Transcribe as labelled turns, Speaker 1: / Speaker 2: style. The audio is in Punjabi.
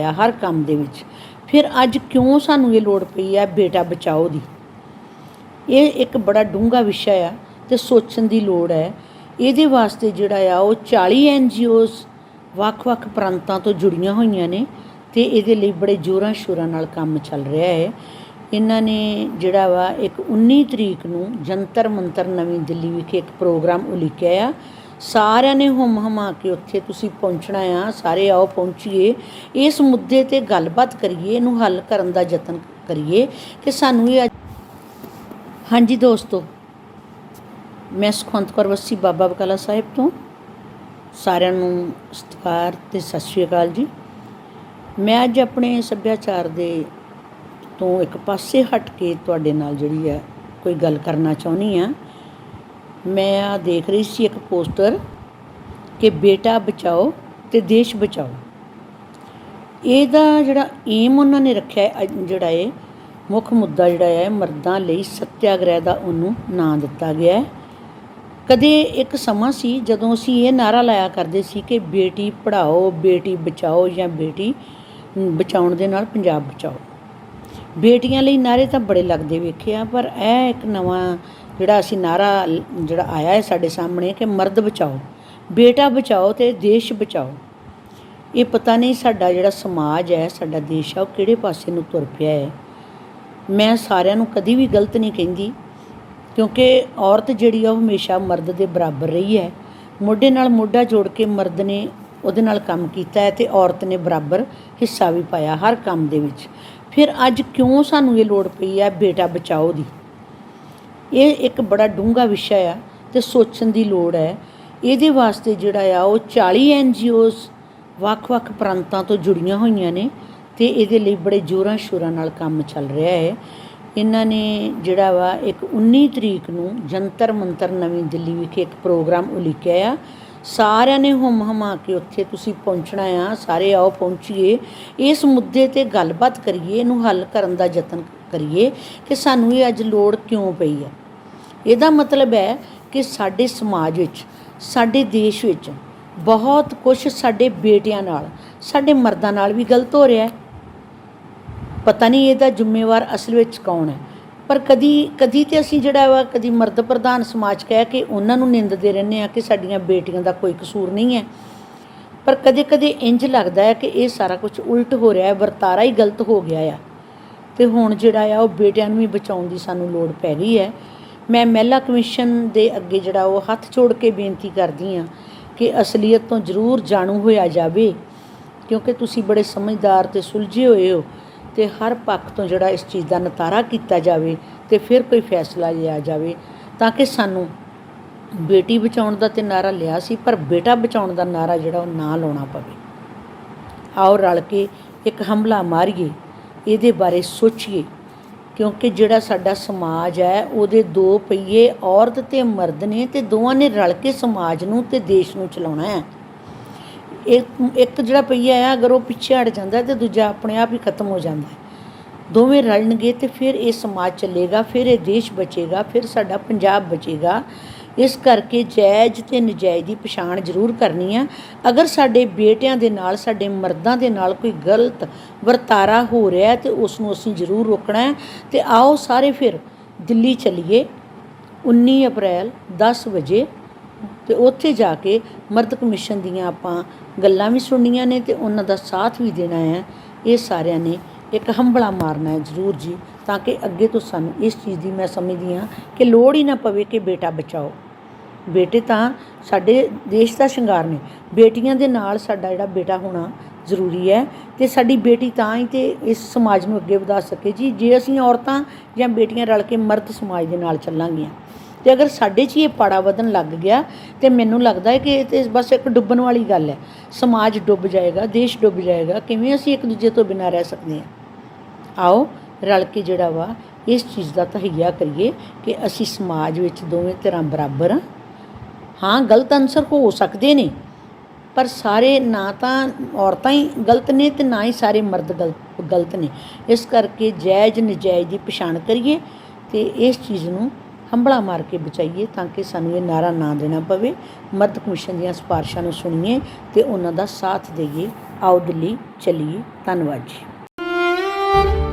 Speaker 1: ਆ ਹਰ ਕੰਮ ਦੇ ਵਿੱਚ। ਫਿਰ ਅੱਜ ਕਿਉਂ ਸਾਨੂੰ ਇਹ ਲੋੜ ਪਈ ਆ ਬੇਟਾ ਬਚਾਓ ਦੀ? ਇਹ ਇੱਕ ਬੜਾ ਡੂੰਘਾ ਵਿਸ਼ਾ ਆ ਤੇ ਸੋਚਣ ਦੀ ਲੋੜ ਹੈ। ਇਹਦੇ ਵਾਸਤੇ ਜਿਹੜਾ ਆ ਉਹ 40 ਐਨਜੀਓਜ਼ ਵੱਖ-ਵੱਖ ਪ੍ਰਾਂਤਾਂ ਤੋਂ ਜੁੜੀਆਂ ਹੋਈਆਂ ਨੇ ਤੇ ਇਹਦੇ ਲਈ ਬੜੇ ਜੋਰਾਂ ਸ਼ੋਰਾਂ ਨਾਲ ਕੰਮ ਚੱਲ ਰਿਹਾ ਹੈ। ਇਹਨਾਂ ਨੇ ਜਿਹੜਾ ਵਾ ਇੱਕ 19 ਤਰੀਕ ਨੂੰ ਜੰਤਰ ਮੰਤਰ ਨਵੀਂ ਦਿੱਲੀ ਵਿਖੇ ਇੱਕ ਪ੍ਰੋਗਰਾਮ ਉਲੀਕਿਆ ਆ ਸਾਰਿਆਂ ਨੇ ਹੁਮ ਹਮਾ ਕੇ ਉੱਥੇ ਤੁਸੀਂ ਪਹੁੰਚਣਾ ਆ, ਸਾਰੇ ਆਓ ਪਹੁੰਚੀਏ। ਇਸ ਮੁੱਦੇ ਤੇ ਗੱਲਬਾਤ ਕਰੀਏ, ਇਹਨੂੰ ਹੱਲ ਕਰਨ ਦਾ ਯਤਨ ਕਰੀਏ ਕਿ ਸਾਨੂੰ ਇਹ ਅੱਜ ਹਾਂਜੀ ਦੋਸਤੋ, ਮੈਂ ਸੁਖਵੰਤ ਕੌਰ ਵੱਸੀ, ਬਾਬਾ ਬਕਾਲਾ ਸਾਹਿਬ ਤੋਂ। ਸਾਰਿਆਂ ਨੂੰ ਸਤਿਕਾਰ ਤੇ ਸਤਿ ਸ਼੍ਰੀ ਅਕਾਲ ਜੀ। ਮੈਂ ਅੱਜ ਆਪਣੇ ਸੱਭਿਆਚਾਰ ਦੇ ਤੋਂ ਇੱਕ ਪਾਸੇ ਹਟ ਕੇ ਤੁਹਾਡੇ ਨਾਲ ਜਿਹੜੀ ਹੈ ਕੋਈ ਗੱਲ ਕਰਨਾ ਚਾਹੁੰਦੀ ਆ ਮੈਂ ਆ ਦੇਖ ਰਹੀ ਸੀ ਇੱਕ ਪੋਸਟਰ ਕਿ ਬੇਟਾ ਬਚਾਓ ਤੇ ਦੇਸ਼ ਬਚਾਓ। ਇਹਦਾ ਜਿਹੜਾ ਏਮ ਉਹਨਾਂ ਨੇ ਰੱਖਿਆ ਜਿਹੜਾ ਹੈ ਮੁੱਖ ਮੁੱਦਾ ਜਿਹੜਾ ਹੈ, ਮਰਦਾਂ ਲਈ ਸਤਿਆਗ੍ਰਹਿ ਦਾ ਉਹਨੂੰ ਨਾਂ ਦਿੱਤਾ ਗਿਆ ਹੈ। ਕਦੇ ਇੱਕ ਸਮਾਂ ਸੀ ਜਦੋਂ ਅਸੀਂ ਇਹ ਨਾਰਾ ਲਾਇਆ ਕਰਦੇ ਸੀ ਕਿ ਬੇਟੀ ਪੜ੍ਹਾਓ, ਬੇਟੀ ਬਚਾਓ ਜਾਂ ਬੇਟੀ ਬਚਾਉਣ ਦੇ ਨਾਲ ਪੰਜਾਬ ਬਚਾਓ। ਬੇਟੀਆਂ ਲਈ ਨਾਰੇ ਤਾਂ ਬੜੇ ਲੱਗਦੇ ਵੇਖੇ ਆ, ਪਰ ਇਹ ਇੱਕ ਨਵਾਂ ਜਿਹੜਾ ਅਸੀਂ ਨਾਰਾ ਜਿਹੜਾ ਆਇਆ ਹੈ ਸਾਡੇ ਸਾਹਮਣੇ ਕਿ ਮਰਦ ਬਚਾਓ, ਬੇਟਾ ਬਚਾਓ ਤੇ ਦੇਸ਼ ਬਚਾਓ। ਇਹ ਪਤਾ ਨਹੀਂ ਸਾਡਾ ਜਿਹੜਾ ਸਮਾਜ ਹੈ, ਸਾਡਾ ਦੇਸ਼ ਆ ਉਹ ਕਿਹੜੇ ਪਾਸੇ ਨੂੰ ਤੁਰ ਪਿਆ ਹੈ। ਮੈਂ ਸਾਰਿਆਂ ਨੂੰ ਕਦੀ ਵੀ ਗਲਤ ਨਹੀਂ ਕਹਿੰਦੀ, ਕਿਉਂਕਿ ਔਰਤ ਜਿਹੜੀ ਆ ਉਹ ਹਮੇਸ਼ਾ ਮਰਦ ਦੇ ਬਰਾਬਰ ਰਹੀ ਹੈ। ਮੋਢੇ ਨਾਲ ਮੋਢਾ ਜੋੜ ਕੇ ਮਰਦ ਨੇ ਉਹਦੇ ਨਾਲ ਕੰਮ ਕੀਤਾ ਹੈ ਤੇ ਔਰਤ ਨੇ ਬਰਾਬਰ ਹਿੱਸਾ ਵੀ ਪਾਇਆ ਹਰ ਕੰਮ ਦੇ ਵਿੱਚ। ਫਿਰ ਅੱਜ ਕਿਉਂ ਸਾਨੂੰ ਇਹ ਲੋੜ ਪਈ ਹੈ ਬੇਟਾ ਬਚਾਓ ਦੀ? ਇਹ ਇੱਕ ਬੜਾ ਡੂੰਘਾ ਵਿਸ਼ਾ ਆ ਤੇ ਸੋਚਣ ਦੀ ਲੋੜ ਹੈ। ਇਹਦੇ ਵਾਸਤੇ ਜਿਹੜਾ ਆ, ਉਹ 40 ਐਨਜੀਓਜ਼ ਵੱਖ-ਵੱਖ ਪ੍ਰਾਂਤਾਂ ਤੋਂ ਜੁੜੀਆਂ ਹੋਈਆਂ ਨੇ ਤੇ ਇਹਦੇ ਲਈ ਬੜੇ ਜੋਰਾਂ ਸ਼ੋਰਾਂ ਨਾਲ ਕੰਮ ਚੱਲ ਰਿਹਾ ਹੈ। ਇਹਨਾਂ ਨੇ ਜਿਹੜਾ ਵਾ, ਇੱਕ 19 ਤਰੀਕ ਨੂੰ ਜੰਤਰ ਮੰਤਰ ਨਵੀਂ ਦਿੱਲੀ ਵਿਖੇ ਇੱਕ ਪ੍ਰੋਗਰਾਮ ਉਲੀਕਿਆ ਆ। ਸਾਰਿਆਂ ਨੇ ਹੁਮ ਹਮਾ ਕੇ ਉੱਥੇ ਤੁਸੀਂ ਪਹੁੰਚਣਾ ਆ, ਸਾਰੇ ਆਓ ਪਹੁੰਚੀਏ। ਇਸ ਮੁੱਦੇ ਤੇ ਗੱਲਬਾਤ ਕਰੀਏ, ਇਹਨੂੰ ਹੱਲ ਕਰਨ ਦਾ ਯਤਨ ਕਰੀਏ ਕਿ ਸਾਨੂੰ ਇਹ ਅੱਜ ਲੋੜ ਕਿਉਂ ਪਈ ਹੈ? ਇਹਦਾ ਮਤਲਬ ਹੈ ਕਿ ਸਾਡੇ ਸਮਾਜ ਵਿੱਚ, ਸਾਡੇ ਦੇਸ਼ ਵਿੱਚ ਬਹੁਤ ਕੁਝ ਸਾਡੇ ਬੇਟਿਆਂ ਨਾਲ, ਸਾਡੇ ਮਰਦਾਂ ਨਾਲ ਵੀ ਗਲਤ ਹੋ ਰਿਹਾ ਹੈ। ਪਤਾ ਨਹੀਂ ਇਹਦਾ ਜ਼ਿੰਮੇਵਾਰ ਅਸਲ ਵਿੱਚ ਕੌਣ ਹੈ। ਪਰ ਕਦੀ ਕਦੀ ਤੇ ਅਸੀਂ ਜਿਹੜਾ ਵਾ ਕਦੀ ਮਰਦ ਪ੍ਰਧਾਨ ਸਮਾਜ ਕਹਿ ਕੇ ਉਹਨਾਂ ਨੂੰ ਨਿੰਦਦੇ ਰਹਿੰਦੇ ਆ ਕਿ ਸਾਡੀਆਂ ਬੇਟੀਆਂ ਦਾ ਕੋਈ ਕਸੂਰ ਨਹੀਂ ਹੈ। ਪਰ ਕਦੇ ਕਦੇ ਇੰਜ ਲੱਗਦਾ ਹੈ ਕਿ ਇਹ ਸਾਰਾ ਕੁਝ ਉਲਟ ਹੋ ਰਿਹਾ ਹੈ, ਵਰਤਾਰਾ ਹੀ ਗਲਤ ਹੋ ਗਿਆ ਆ। ਅਤੇ ਹੁਣ ਜਿਹੜਾ ਆ ਉਹ ਬੇਟਿਆਂ ਨੂੰ ਵੀ ਬਚਾਉਣ ਦੀ ਸਾਨੂੰ ਲੋੜ ਪੈ ਗਈ ਹੈ। ਮੈਂ ਮਹਿਲਾ ਕਮਿਸ਼ਨ ਦੇ ਅੱਗੇ ਜਿਹੜਾ ਉਹ ਹੱਥ ਜੋੜ ਕੇ ਬੇਨਤੀ ਕਰਦੀ ਹਾਂ ਕਿ ਅਸਲੀਅਤ ਤੋਂ ਜ਼ਰੂਰ ਜਾਣੂ ਹੋਇਆ ਜਾਵੇ, ਕਿਉਂਕਿ ਤੁਸੀਂ ਬੜੇ ਸਮਝਦਾਰ ਤੇ ਸੁਲਝੇ ਹੋਏ ਹੋ ਤੇ ਹਰ ਪੱਖ ਤੋਂ ਜਿਹੜਾ ਇਸ ਚੀਜ਼ ਦਾ ਨਤਾਰਾ ਕੀਤਾ ਜਾਵੇ ਤੇ ਫਿਰ ਕੋਈ ਫੈਸਲਾ ਲਿਆ ਜਾਵੇ ਤਾਂ ਕਿ ਸਾਨੂੰ ਬੇਟੀ ਬਚਾਉਣ ਦਾ ਤੇ ਨਾਰਾ ਲਿਆ ਸੀ, ਪਰ ਬੇਟਾ ਬਚਾਉਣ ਦਾ ਨਾਰਾ ਜਿਹੜਾ ਉਹ ਨਾ ਲਾਉਣਾ ਪਵੇ। ਆਓ ਰਲ ਕੇ ਇੱਕ ਹਮਲਾ ਮਾਰੀਏ। ਇਹਦੇ ਬਾਰੇ ਸੋਚੀਏ, ਕਿਉਂਕਿ ਜਿਹੜਾ ਸਾਡਾ ਸਮਾਜ ਹੈ, ਉਹਦੇ ਦੋ ਪਹੀਏ ਔਰਤ ਤੇ ਮਰਦ ਨੇ ਤੇ ਦੋਵਾਂ ਨੇ ਰਲ ਕੇ ਸਮਾਜ ਨੂੰ ਤੇ ਦੇਸ਼ ਨੂੰ ਚਲਾਉਣਾ ਹੈ। ਇੱਕ ਇੱਕ ਜਿਹੜਾ ਪਹੀਆ ਹੈ ਅਗਰ ਉਹ ਪਿੱਛੇ ਹਟ ਜਾਂਦਾ ਹੈ ਤੇ ਦੂਜਾ ਆਪਣੇ ਆਪ ਹੀ ਖਤਮ ਹੋ ਜਾਂਦਾ ਹੈ। ਦੋਵੇਂ ਰਲਣਗੇ ਤੇ ਫਿਰ ਇਹ ਸਮਾਜ ਚੱਲੇਗਾ, ਫਿਰ ਇਹ ਦੇਸ਼ ਬਚੇਗਾ, ਫਿਰ ਸਾਡਾ ਪੰਜਾਬ ਬਚੇਗਾ। ਇਸ ਕਰਕੇ ਜਾਇਜ਼ ਤੇ ਨਜਾਇਜ਼ ਦੀ ਪਛਾਣ ਜ਼ਰੂਰ ਕਰਨੀ ਆ। ਅਗਰ ਸਾਡੇ ਬੇਟਿਆਂ ਦੇ ਨਾਲ, ਸਾਡੇ ਮਰਦਾਂ ਦੇ ਨਾਲ ਕੋਈ ਗਲਤ ਵਰਤਾਰਾ ਹੋ ਰਿਹਾ ਹੈ ਤੇ ਉਸ ਨੂੰ ਅਸੀਂ ਜ਼ਰੂਰ ਰੋਕਣਾ ਹੈ। ਤੇ ਆਓ ਸਾਰੇ ਫਿਰ ਦਿੱਲੀ ਚਲੀਏ। 19 ਅਪ੍ਰੈਲ 10 ਵਜੇ ਤੇ ਉੱਥੇ ਜਾ ਕੇ ਮਰਦ ਕਮਿਸ਼ਨ ਦੀਆਂ ਆਪਾਂ ਗੱਲਾਂ ਵੀ ਸੁਣਨੀਆਂ ਨੇ ਤੇ ਉਹਨਾਂ ਦਾ ਸਾਥ ਵੀ ਦੇਣਾ ਹੈ। ਇਹ ਸਾਰਿਆਂ ਨੇ ਇੱਕ ਹੰਬਲਾ ਮਾਰਨਾ ਹੈ ਜ਼ਰੂਰ ਜੀ, ਤਾਂ ਕਿ ਅੱਗੇ ਤੋਂ ਸਾਨੂੰ ਇਸ ਚੀਜ਼ ਦੀ ਮੈਂ ਸਮਝਦੀ ਹਾਂ ਕਿ ਲੋੜ ਹੀ ਨਾ ਪਵੇ ਕਿ ਬੇਟਾ ਬਚਾਓ। ਬੇਟੇ ਤਾਂ ਸਾਡੇ ਦੇਸ਼ ਦਾ ਸ਼ਿੰਗਾਰ ਨੇ। ਬੇਟੀਆਂ ਦੇ ਨਾਲ ਸਾਡਾ ਜਿਹੜਾ ਬੇਟਾ ਹੋਣਾ ਜ਼ਰੂਰੀ ਹੈ ਤੇ ਸਾਡੀ ਬੇਟੀ ਤਾਂ ਹੀ ਤੇ ਇਸ ਸਮਾਜ ਨੂੰ ਅੱਗੇ ਵਧਾ ਸਕੇ ਜੀ। ਜੇ ਅਸੀਂ ਔਰਤਾਂ ਜਾਂ ਬੇਟੀਆਂ ਰਲ ਕੇ ਮਰਦ ਸਮਾਜ ਦੇ ਨਾਲ ਚੱਲਾਂਗੀਆਂ ਤੇ ਅਗਰ ਸਾਡੇ 'ਚ ਹੀ ਇਹ ਪਾੜਾ ਵਧਣ ਲੱਗ ਗਿਆ ਤੇ ਮੈਨੂੰ ਲੱਗਦਾ ਹੈ ਕਿ ਇਹ ਤੇ ਬਸ ਇੱਕ ਡੁੱਬਣ ਵਾਲੀ ਗੱਲ ਹੈ। ਸਮਾਜ ਡੁੱਬ ਜਾਏਗਾ, ਦੇਸ਼ ਡੁੱਬ ਜਾਏਗਾ, ਕਿਵੇਂ ਅਸੀਂ ਇੱਕ ਦੂਜੇ ਤੋਂ ਬਿਨਾਂ ਰਹਿ ਸਕਦੇ ਹਾਂ? ਆਓ ਰਲ ਕੇ ਜਿਹੜਾ ਵਾ ਇਸ ਚੀਜ਼ ਦਾ ਤਹਈਆ ਕਰੀਏ ਕਿ ਅਸੀਂ ਸਮਾਜ ਵਿੱਚ ਦੋਵੇਂ ਤਰ੍ਹਾਂ ਬਰਾਬਰ ਹਾਂ ਹਾਂ, ਗਲਤ ਅਨਸਰ ਹੋ ਸਕਦੇ ਨੇ, ਪਰ ਸਾਰੇ ਨਾ ਤਾਂ ਔਰਤਾਂ ਹੀ ਗਲਤ ਨੇ ਤੇ ਨਾ ਹੀ ਸਾਰੇ ਮਰਦ ਗਲਤ ਗਲਤ ਨੇ। ਇਸ ਕਰਕੇ ਜਾਇਜ਼ ਨਜਾਇਜ਼ ਦੀ ਪਛਾਣ ਕਰੀਏ ਤੇ ਇਸ ਚੀਜ਼ ਨੂੰ ਹੰਬਲਾ ਮਾਰ ਕੇ ਬਚਾਈਏ ਤਾਂ ਕਿ ਸਾਨੂੰ ਇਹ ਨਾਰਾ ਨਾ ਦੇਣਾ ਪਵੇ। ਮਰਦ ਕਮਿਸ਼ਨ ਦੀਆਂ ਸਿਫਾਰਸ਼ਾਂ ਨੂੰ ਸੁਣੀਏ ਤੇ ਉਹਨਾਂ ਦਾ ਸਾਥ ਦੇਈਏ। ਆਓ ਦਿੱਲੀ, ਚਲੀਏ। ਧੰਨਵਾਦ ਜੀ।